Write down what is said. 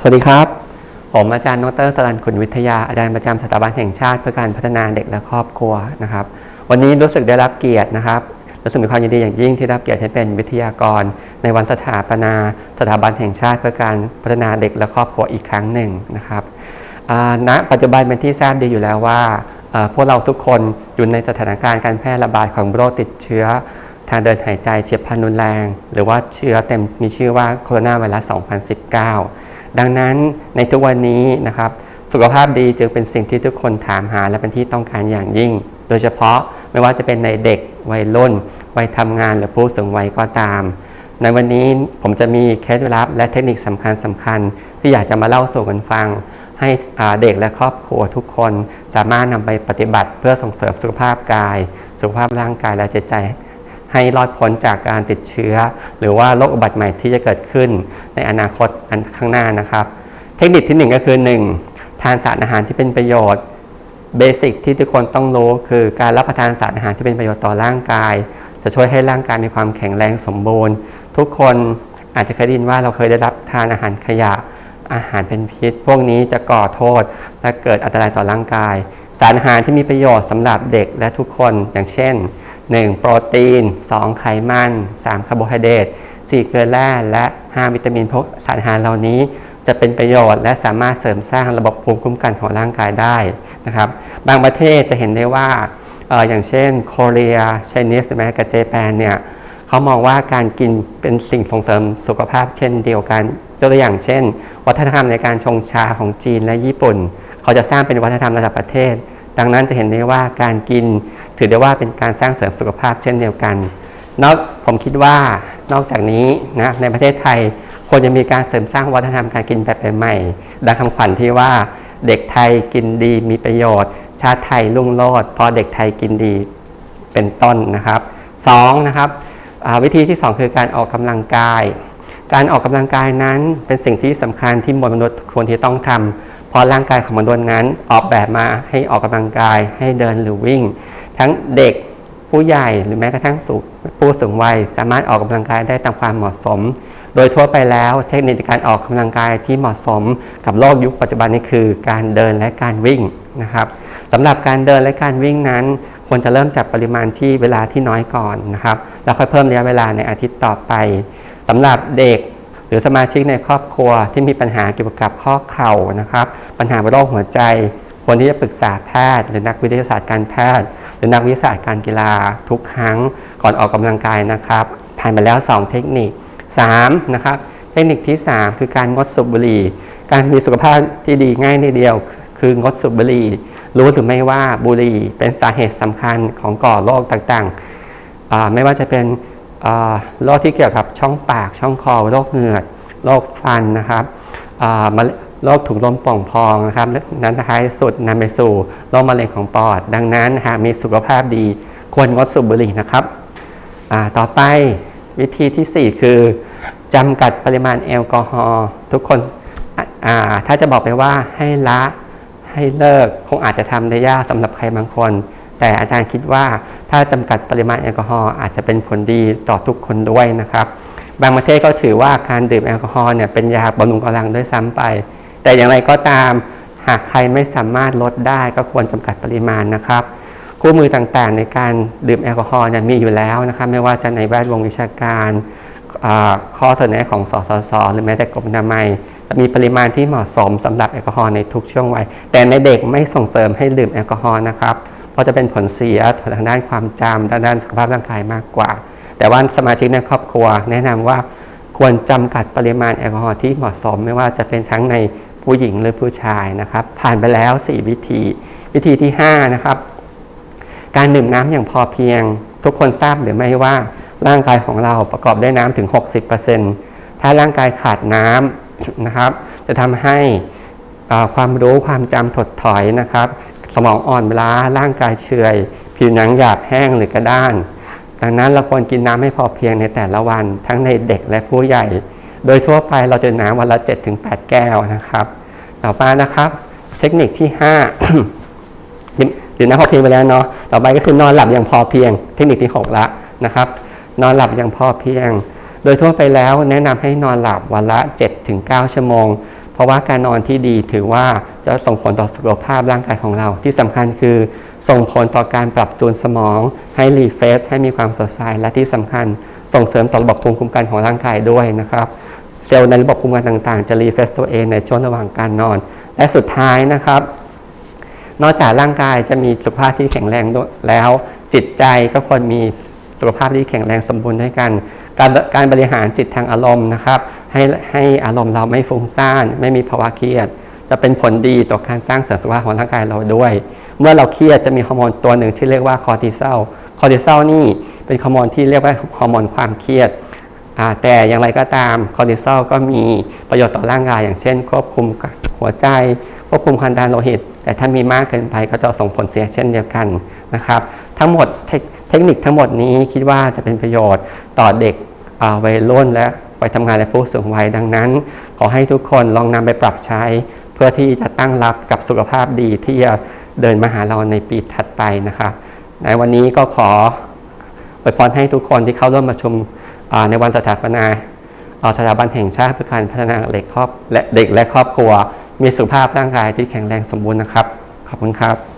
สวัสดีครับ ผมอาจารย์นงเตอร์สรันขุนวิทยา อาจารย์ประจำสถาบันแห่งชาติเพื่อการพัฒนาเด็กและครอบครัวนะครับ วันนี้รู้สึกได้รับเกียรตินะครับรู้สึกมีความยินดีอย่างยิ่งที่ได้รับเกียรติให้เป็นวิทยากร ในวันสถาปนาสถาบันแห่งชาติเพื่อการพัฒนาเด็กและครอบครัวอีกครั้งหนึ่งนะครับณปัจจุบันเป็นที่ทราบดีอยู่แล้วว่าพวกเราทุกคนอยู่ในสถานการณ์การแพร่ระบาดของโรคติดเชื้อทางเดินหายใจเฉียบพลันรุนแรง หรือว่าเชื้อเต็มมีชื่อว่าโคโรนาไวรัส 2019 ดังนั้นในทุกวันนี้นะครับ สุขภาพดีจึงเป็นสิ่งที่ทุกคนถามหาและเป็นที่ต้องการอย่างยิ่ง โดยเฉพาะไม่ว่าจะเป็นในเด็กวัยรุ่นวัยทำงานหรือผู้สูงวัยก็ตาม ในวันนี้ผมจะมีเคล็ดลับและเทคนิคสำคัญสำคัญ ที่อยากจะมาเล่าสู่กันฟัง ให้เด็กและครอบครัวทุกคนสามารถนำไปปฏิบัติเพื่อส่งเสริมสุขภาพกาย สุขภาพร่างกายและจิตใจ ให้รอดพ้นจากการติดเชื้อ หรือว่าโรคอุบัติใหม่ที่จะเกิดขึ้นในอนาคตอันข้างหน้านะครับ เทคนิคที่หนึ่งก็คือ 1. ทานสารอาหารที่เป็นประโยชน์เบสิกที่ทุกคนต้องรู้คือการรับประทานสารอาหารที่เป็นประโยชน์ต่อร่างกาย จะช่วยให้ร่างกายมีความแข็งแรงสมบูรณ์ ทุกคนอาจจะเคยได้ยินว่าเราเคยได้รับทานอาหารขยะอาหารเป็นพิษ พวกนี้จะก่อโทษและเกิดอันตรายต่อร่างกาย สารอาหารที่มีประโยชน์สำหรับเด็กและทุกคนอย่างเช่น 1. โปรตีน 2. ไขมัน 3. คาร์โบไฮเดรต 4. เกลือแร่และ 5 วิตามินพวกสารอาหารเหล่านี้ จะเป็นประโยชน์ และสามารถเสริมสร้างระบบภูมิคุ้มกันของร่างกายได้นะครับบางประเทศจะเห็นได้ว่าเอออย่างเช่นโคเรียไชนีสแม้กระเจแปนเนี่ยเขามองว่าการกินเป็นสิ่งส่งเสริมสุขภาพเช่นเดียวกันยกตัวอย่างเช่น วัฒนธรรมในการชงชาของจีนและญี่ปุ่น เขาจะสร้างเป็นวัฒนธรรมระดับประเทศ ดังนั้นจะเห็นได้ว่าการกิน ถือได้ว่าเป็นการสร้างเสริมสุขภาพเช่นเดียวกันนอกผมคิดว่านอกจากนี้นะในประเทศไทยควรจะมีการเสริมสร้างวัฒนธรรมการกินแบบใหม่ๆดังคำขวัญที่ว่าเด็กไทยกินดีมีประโยชน์ ชาติไทยรุ่งโรจน์เพราะเด็กไทยกินดีเป็นต้นนะครับสองนะครับวิธีที่สองคือการออกกำลังกาย การออกกำลังกายนั้นเป็นสิ่งที่สำคัญที่มนุษย์ควรที่ต้องทำเพราะร่างกายของมนุษย์นั้นออกแบบมาให้ออกกำลังกายให้เดินหรือวิ่ง ทั้งเด็กผู้ใหญ่หรือแม้กระทั่งสูงผู้สูงวัย สามารถออกกำลังกายได้ตามความเหมาะสม โดยทั่วไปแล้วเทคนิคในการออกกำลังกายที่เหมาะสมกับโลกยุคปัจจุบันนี้คือการเดินและการวิ่งนะครับสำหรับการเดินและการวิ่งนั้นควรจะเริ่มจากปริมาณที่เวลาที่น้อยก่อนนะครับแล้วค่อยเพิ่มระยะเวลาในอาทิตย์ต่อไปสำหรับเด็กหรือสมาชิกในครอบครัวที่มีปัญหาเกี่ยวกับข้อเข่านะครับ ปัญหาโรคหัวใจควรที่จะปรึกษาแพทย์ หรือนักวิทยาศาสตร์การแพทย์ รือนักวิทยาศาสตร์การกีฬาทุกครั้งก่อนออกกำลังกายนะครับผ่านไปแล้ว 2 เทคนิค 3. นะครับเทคนิคที่ 3 คือการงดสูบบุหรี่ การมีสุขภาพที่ดีง่ายนิดเดียว คืองดสูบบุหรี่ รู้หรือไม่ว่าบุหรี่เป็นสาเหตุสำคัญของก่อโรคต่างๆ ไม่ว่าจะเป็นโรคที่เกี่ยวกับช่องปากช่องคอโรคเหงือกโรคฟันนะครับ โรคถุงลมโป่องพองนะครับ นั้นท้ายสุดนำไปสู่โรคมะเร็งของปอด ดังนั้นหากมีสุขภาพดีควรงดสูบบุหรี่นะครับต่อไปวิธีทีสี่ 4 คือจำกัดปริมาณแอลกอฮอล์ทุกคนถ้าจะบอกไปว่าให้ละให้เลิกคงอาจจะทำได้ยากสำหรับใครบางคน แต่อาจารย์คิดว่าถ้าจำกัดปริมาณแอลกอฮอล์อาจจะเป็นผลดีต่อทุกคนด้วยนะครับ บางประเทศก็ถือว่าการดื่มแอลกอฮอล์เนี่ยเป็นยาบำรุงกำลังด้วยซ้ำไป แต่อย่างไรก็ตามหากใครไม่สามารถลดได้ก็ควรจำกัดปริมาณนะครับคู่มือต่างๆในการดื่มแอลกอฮอล์เนี่ยมีอยู่แล้วนะครับไม่ว่าจะในแวดวงวิชาการข้อเสนอของสสสหรือแม้แต่กรมอนามัยมีปริมาณที่เหมาะสมสำหรับแอลกอฮอล์ในทุกช่วงวัยแต่ในเด็กไม่ส่งเสริมให้ดื่มแอลกอฮอล์นะครับเพราะจะเป็นผลเสียทางด้านความจำทางด้านสุขภาพร่างกายมากกว่า แต่ว่าสมาชิกในครอบครัว แนะนำว่าควรจำกัดปริมาณแอลกอฮอล์ที่เหมาะสม ไม่ว่าจะเป็นทั้งใน ผู้หญิงหรือผู้ชายนะครับ ผ่านไปแล้ว 4 วิธี วิธีที่ 5 นะครับ การดื่มน้ำอย่างพอเพียง ทุกคนทราบหรือไม่ว่าร่างกายของเราประกอบด้วยน้ำถึง 60%ถ้าร่างกายขาดน้ำนะครับ จะทำให้ความรู้ความจำถดถอยนะครับ สมองอ่อนล้าร่างกายเฉยผิวหนังหยาบแห้งหรือกระด้าน ดังนั้นเราควรกินน้ำให้พอเพียงในแต่ละวันทั้งในเด็กและผู้ใหญ่ โดยทั่วไปเราจะน้ำวันละ 7-8 แก้วนะครับ ต่อมานะครับ เทคนิคที่ 5 ดื่มน้ำพอเพียงไปแล้วเนาะต่อไปก็คือนอนหลับอย่างพอเพียง เทคนิคที่ 6 ละนะครับ นอนหลับอย่างพอเพียง โดยทั่วไปแล้วแนะนำให้นอนหลับวันละ 7-9 ชั่วโมง เพราะว่าการนอนที่ดีถือว่าจะส่งผลต่อสุขภาพร่างกายของเรา ที่สำคัญคือส่งผลต่อการปรับจูนสมอง ให้รีเฟรชให้มีความสดใสและที่สำคัญส่งเสริมต่อระบบภูมิคุ้มกันของร่างกายด้วยนะครับ เซลล์ในระบบภูมิคุ้มกันต่างๆ จะรีเฟรชตัวเองในช่วงระหว่างการนอน และสุดท้ายนะครับ นอกจากร่างกายจะมีสุขภาพที่แข็งแรงด้วยแล้ว จิตใจก็ควรมีสุขภาพที่แข็งแรงสมบูรณ์ด้วยกัน การการบริหารจิตทางอารมณ์นะครับ ให้ให้อารมณ์เราไม่ฟุ้งซ่าน ไม่มีภาวะเครียด จะเป็นผลดีต่อการสร้างเสริมสุขภาพของร่างกายเราด้วย เมื่อเราเครียดจะมีฮอร์โมนตัวหนึ่งที่เรียกว่าคอร์ติซอลคอร์ติซอลนี่เป็นฮอร์โมนที่เรียกว่าฮอร์โมนความเครียด แต่อย่างไรก็ตามคอร์ติซอลก็มีประโยชน์ต่อร่างกายอย่างเช่น ควบคุมหัวใจ ควบคุมความดันโลหิต แต่ถ้ามีมากเกินไปก็จะส่งผลเสียเช่นเดียวกันนะครับ ทั้งหมดเทคเทคนิคทั้งหมดนี้คิดว่าจะเป็นประโยชน์ต่อเด็กวัยรุ่นและวัยทำงานและผู้สูงวัยดังนั้น ขอให้ทุกคนลองนำไปปรับใช้ เพื่อที่จะตั้งรับกับสุขภาพดีที่จะเดินมาหาเราในปีถัดไปนะครับ ในวันนี้ก็ขออวยพรให้ทุกคนที่เข้าร่วมประชุม ในวันสถาปนาสถาบันแห่งชาติเพื่อการพัฒนาเด็กครอบและเด็กและครอบครัว มีสุขภาพร่างกายที่แข็งแรงสมบูรณ์นะครับ ขอบคุณครับ